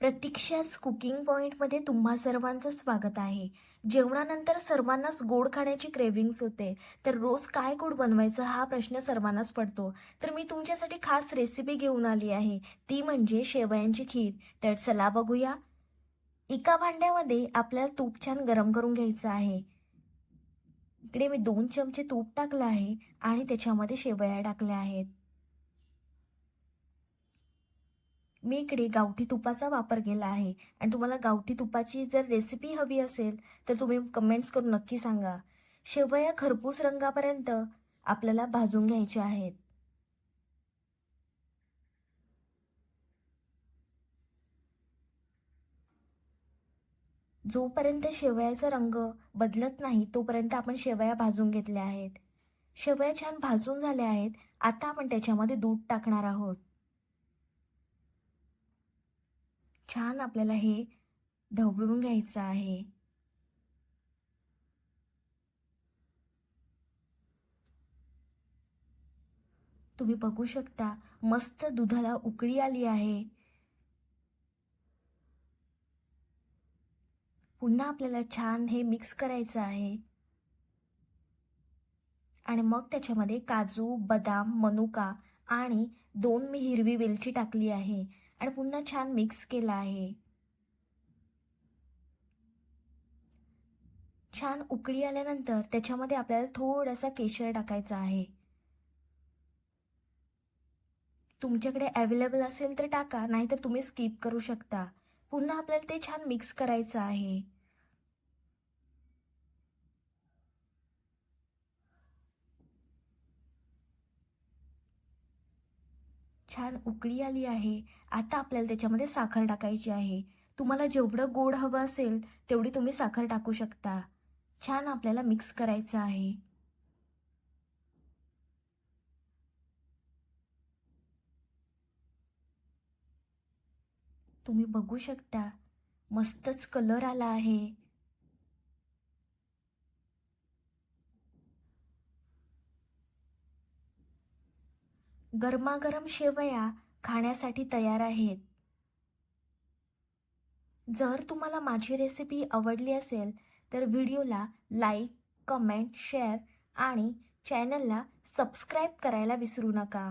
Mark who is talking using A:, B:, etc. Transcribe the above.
A: प्रतीक्षाच cooking पॉईंटमध्ये तुम्हा सर्वांचं स्वागत आहे. जेवणानंतर सर्वांनाच गोड खाण्याची क्रेविंग्स होते. तर रोज काय गोड बनवायचं हा प्रश्न सर्वांनाच पडतो. तर मी तुमच्यासाठी खास रेसिपी घेऊन आली आहे. ती म्हणजे शेवयांची खीर. तर चला बघूया. एका भांड्यामध्ये आपल्याला तूप छान गरम करून घ्यायचं आहे. इकडे मी दोन चमचे तूप टाकलं आहे आणि त्याच्यामध्ये शेवया टाकल्या आहेत. मी इकडे गावठी तुपाचा वापर केला आहे. आणि तुम्हाला गावठी तुपाची जर रेसिपी हवी असेल तर तुम्ही कमेंट्स करून नक्की सांगा. शेवया खरपूस रंगापर्यंत आपल्याला भाजून घ्यायच्या आहेत. जोपर्यंत शेवयाचा रंग बदलत नाही तोपर्यंत आपण शेवया भाजून घेतल्या आहेत. शेवया छान भाजून झाल्या आहेत. आता आपण त्याच्यामध्ये दूध टाकणार आहोत. छान आपल्याला हे ढवळून घ्यायचं आहे. तुम्ही बघू शकता मस्त दुधाला उकळी आली आहे. पुन्हा आपल्याला छान हे मिक्स करायचं आहे. आणि मग त्याच्यामध्ये काजू बदाम मनुका आणि दोन मी हिरवी वेलची टाकली आहे. आणि पुन्हा छान मिक्स केला आहे. छान उकळी आल्यानंतर त्याच्यामध्ये आपल्याला थोडासा केशर टाकायचा आहे. तुमच्याकडे अवेलेबल असेल तर टाका नाहीतर तुम्ही स्किप करू शकता. पुन्हा आपल्याला ते छान मिक्स करायचं आहे. छान उकळी आली आहे. आता आपल्याला त्याच्यामध्ये साखर टाकायची आहे. तुम्हाला जेवढं गोड हवं असेल तेवढी तुम्ही साखर टाकू शकता. छान आपल्याला मिक्स करायचं आहे. तुम्ही बघू शकता मस्तच कलर आला आहे. गरमागरम शेवया खाण्यासाठी तयार आहेत. जर तुम्हाला माझी रेसिपी आवडली असेल तर व्हिडिओला लाईक कमेंट शेअर आणि चॅनलला सबस्क्राईब करायला विसरू नका.